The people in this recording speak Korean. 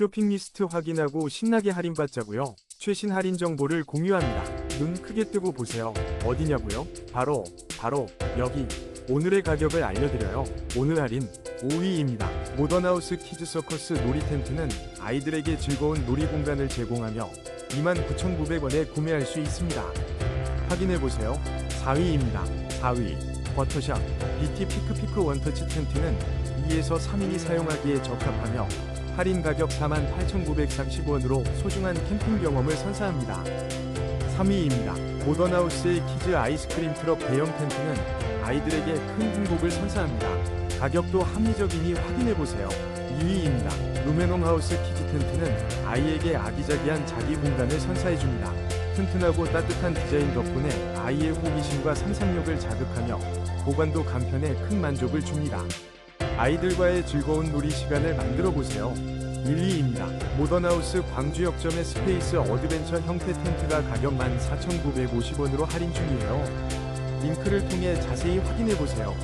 쇼핑 리스트 확인하고 신나게 할인받자고요. 최신 할인 정보를 공유합니다. 눈 크게 뜨고 보세요. 어디냐고요? 바로 바로 여기. 오늘의 가격을 알려드려요. 오늘 할인 5위입니다. 모던하우스 키즈 서커스 놀이 텐트는 아이들에게 즐거운 놀이 공간을 제공하며 29,900원에 구매할 수 있습니다. 확인해보세요. 4위입니다. 4위 버터샵 BT 피크피크 원터치 텐트는 2에서 3인이 사용하기에 적합하며 할인 가격 48,940원으로 소중한 캠핑 경험을 선사합니다. 3위입니다. 모던하우스의 키즈 아이스크림 트럭 대형 텐트는 아이들에게 큰 행복을 선사합니다. 가격도 합리적이니 확인해보세요. 2위입니다. 루메농 하우스 키즈 텐트는 아이에게 아기자기한 자기 공간을 선사해줍니다. 튼튼하고 따뜻한 디자인 덕분에 아이의 호기심과 상상력을 자극하며 보관도 간편해 큰 만족을 줍니다. 아이들과의 즐거운 놀이 시간을 만들어 보세요. 1위입니다. 모던하우스 광주역점의 스페이스 어드벤처 형태 텐트가 가격 14,950원으로 할인 중이에요. 링크를 통해 자세히 확인해 보세요.